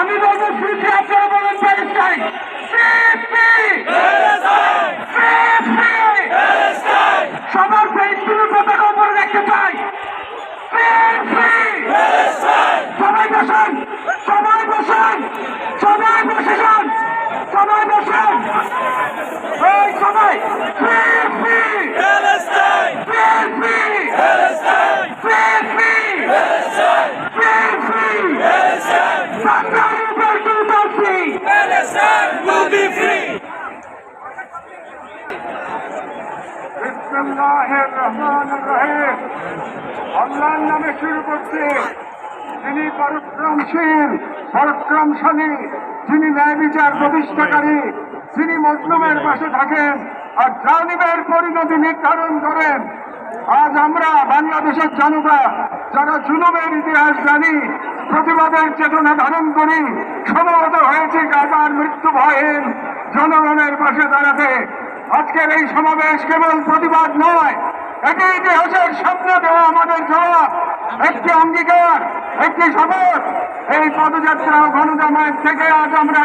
আমি বলব ফ্রিতে আপনারা বলেন প্যালেস্টাইন সবার ফেসবুকের পতাকা উপরে দেখতে চাই। সবাই বসেন সবাই বসেন, সবাই বসে আল্লাহর নামে শুরু করছে। তিনি পরাক্রমশীল, পরাক্রমশালী, যিনি ন্যায় বিচার প্রতিষ্ঠাকারী, যিনি মজলুমের পাশে থাকেন আর জালিমের পরিণতি নির্ধারণ করেন আমরা বাংলাদেশের জনতা যারা জুলুমের ইতিহাস জানি, প্রতিবাদের চেতনা ধারণ করি, সমবেত হয়েছে গাজার মৃত্যু ভয়হীন জনগণের পাশে দাঁড়াতে। আজকের এই সমাবেশ কেবল প্রতিবাদ নয়, এটি ইতিহাসের সামনে দেওয়া আমাদের জবাব। একটি অঙ্গীকার, একটি শপথ, এই পদযাত্রা ও গণজামায়াত থেকে আজ আমরা